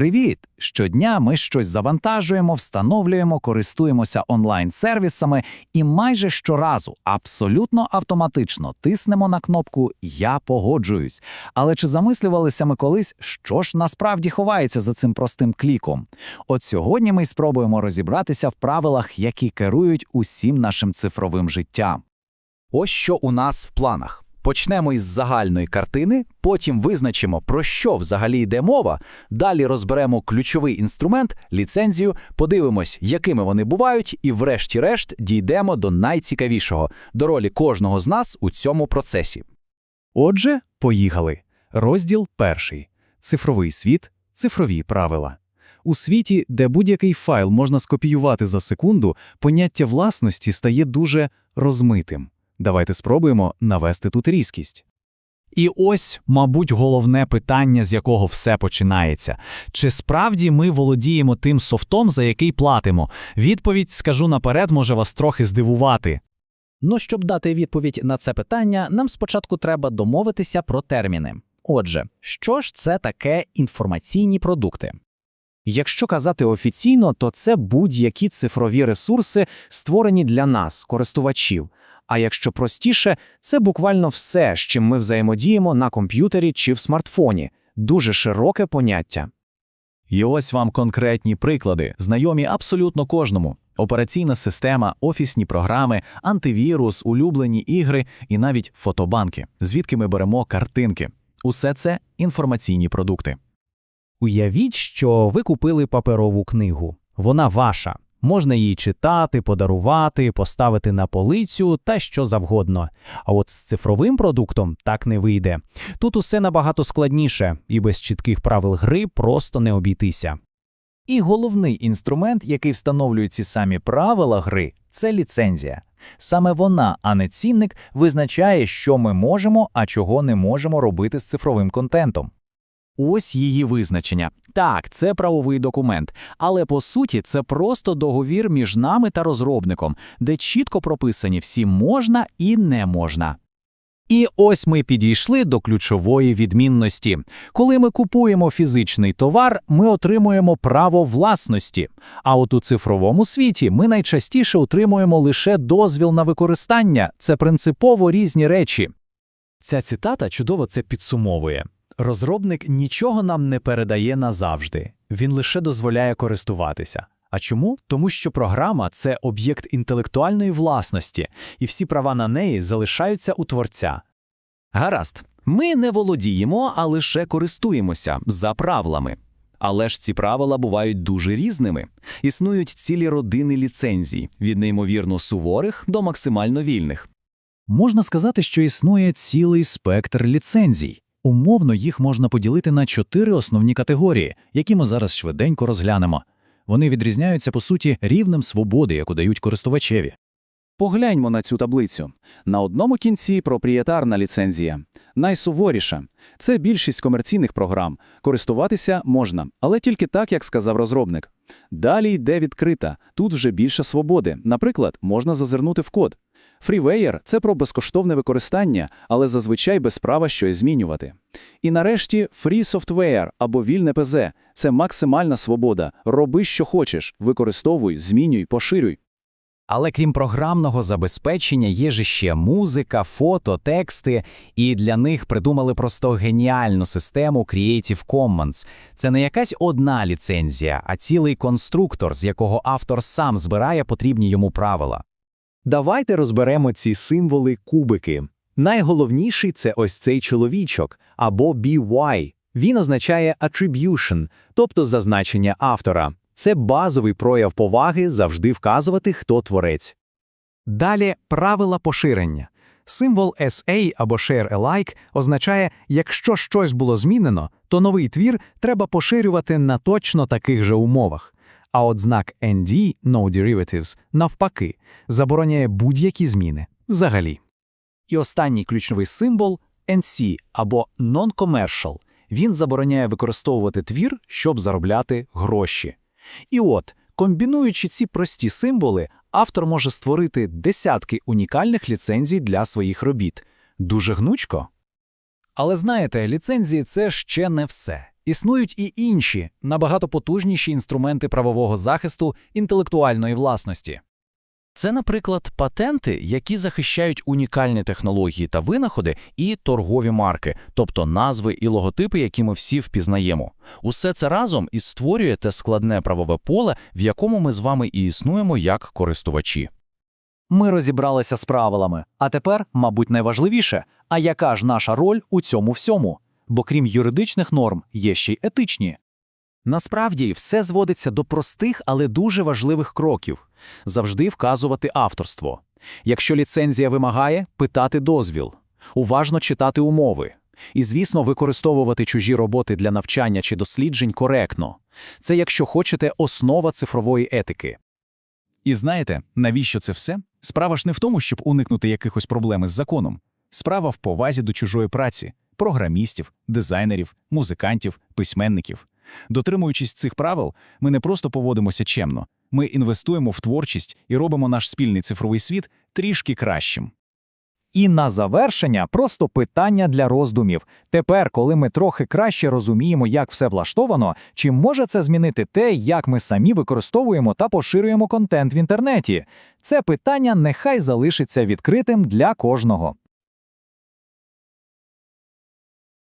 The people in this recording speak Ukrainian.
Привіт! Щодня ми щось завантажуємо, встановлюємо, користуємося онлайн-сервісами і майже щоразу абсолютно автоматично тиснемо на кнопку Я погоджуюсь. Але чи замислювалися ми колись, що ж насправді ховається за цим простим кліком? От сьогодні ми спробуємо розібратися в правилах, які керують усім нашим цифровим життям. Ось що у нас в планах. Почнемо із загальної картини, потім визначимо, про що взагалі йде мова. Далі розберемо ключовий інструмент, ліцензію, подивимось, якими вони бувають, і, врешті-решт, дійдемо до найцікавішого до ролі кожного з нас у цьому процесі. Отже, поїхали. Розділ перший. Цифровий світ, цифрові правила. У світі, де будь-який файл можна скопіювати за секунду, поняття власності стає дуже розмитим. Давайте спробуємо навести тут різкість. І ось, мабуть, головне питання, з якого все починається. Чи справді ми володіємо тим софтом, за який платимо? Відповідь, скажу наперед, може вас трохи здивувати. Ну, щоб дати відповідь на це питання, нам спочатку треба домовитися про терміни. Отже, що ж це таке інформаційні продукти? Якщо казати офіційно, то це будь-які цифрові ресурси, створені для нас, користувачів. А якщо простіше, це буквально все, з чим ми взаємодіємо на комп'ютері чи в смартфоні. Дуже широке поняття. І ось вам конкретні приклади, знайомі абсолютно кожному: операційна система, офісні програми, антивірус, улюблені ігри і навіть фотобанки, звідки ми беремо картинки. Усе це інформаційні продукти. Уявіть, що ви купили паперову книгу. Вона ваша. Можна її читати, подарувати, поставити на полицю та що завгодно. А от з цифровим продуктом так не вийде. Тут усе набагато складніше, і без чітких правил гри просто не обійтися. І головний інструмент, який встановлює ці самі правила гри, це ліцензія. Саме вона, а не цінник, визначає, що ми можемо, а чого не можемо робити з цифровим контентом. Ось її визначення. Так, це правовий документ, але по суті це просто договір між нами та розробником, де чітко прописані всі можна і не можна. І ось ми підійшли до ключової відмінності. Коли ми купуємо фізичний товар, ми отримуємо право власності. А от у цифровому світі ми найчастіше отримуємо лише дозвіл на використання. Це принципово різні речі. Ця цитата чудово це підсумовує. Розробник нічого нам не передає назавжди, він лише дозволяє користуватися. А чому? Тому що програма це об'єкт інтелектуальної власності, і всі права на неї залишаються у творця. Гаразд, ми не володіємо, а лише користуємося за правилами. Але ж ці правила бувають дуже різними. Існують цілі родини ліцензій, від неймовірно суворих до максимально вільних. Можна сказати, що існує цілий спектр ліцензій. Умовно їх можна поділити на чотири основні категорії, які ми зараз швиденько розглянемо. Вони відрізняються, по суті, рівнем свободи, яку дають користувачеві. Погляньмо на цю таблицю. На одному кінці проприєтарна ліцензія. Найсуворіша – це більшість комерційних програм. Користуватися можна, але тільки так, як сказав розробник. Далі йде відкрита, тут вже більше свободи. Наприклад, можна зазирнути в код. Freeware – це про безкоштовне використання, але зазвичай без права щось змінювати. І нарешті Free Software або вільне ПЗ – це максимальна свобода. Роби, що хочеш, використовуй, змінюй, поширюй. Але крім програмного забезпечення, є ж ще музика, фото, тексти, і для них придумали просто геніальну систему Creative Commons. Це не якась одна ліцензія, а цілий конструктор, з якого автор сам збирає потрібні йому правила. Давайте розберемо ці символи кубики. Найголовніший це ось цей чоловічок або BY. Він означає attribution, тобто зазначення автора. Це базовий прояв поваги завжди вказувати, хто творець. Далі правила поширення. Символ SA або Share Alike означає, якщо щось було змінено, то новий твір треба поширювати на точно таких же умовах. А от знак ND No Derivatives, навпаки, забороняє будь-які зміни взагалі. І останній ключовий символ NC або Non-Commercial. Він забороняє використовувати твір, щоб заробляти гроші. І от, комбінуючи ці прості символи, автор може створити десятки унікальних ліцензій для своїх робіт. Дуже гнучко. Але знаєте, ліцензії це ще не все. Існують і інші, набагато потужніші інструменти правового захисту інтелектуальної власності. Це, наприклад, патенти, які захищають унікальні технології та винаходи, і торгові марки, тобто назви і логотипи, які ми всі впізнаємо. Усе це разом і створює те складне правове поле, в якому ми з вами і існуємо як користувачі. Ми розібралися з правилами, а тепер, мабуть, найважливіше, а яка ж наша роль у цьому всьому? Бо крім юридичних норм, є ще й етичні. Насправді все зводиться до простих, але дуже важливих кроків. Завжди вказувати авторство. Якщо ліцензія вимагає, питати дозвіл, уважно читати умови. І, звісно, використовувати чужі роботи для навчання чи досліджень коректно. Це, якщо хочете, основа цифрової етики. І знаєте, навіщо це все? Справа ж не в тому, щоб уникнути якихось проблем із законом. Справа в повазі до чужої праці, програмістів, дизайнерів, музикантів, письменників. Дотримуючись цих правил, ми не просто поводимося чемно, ми інвестуємо в творчість і робимо наш спільний цифровий світ трішки кращим. І на завершення просто питання для роздумів. Тепер, коли ми трохи краще розуміємо, як все влаштовано, чи може це змінити те, як ми самі використовуємо та поширюємо контент в інтернеті? Це питання нехай залишиться відкритим для кожного.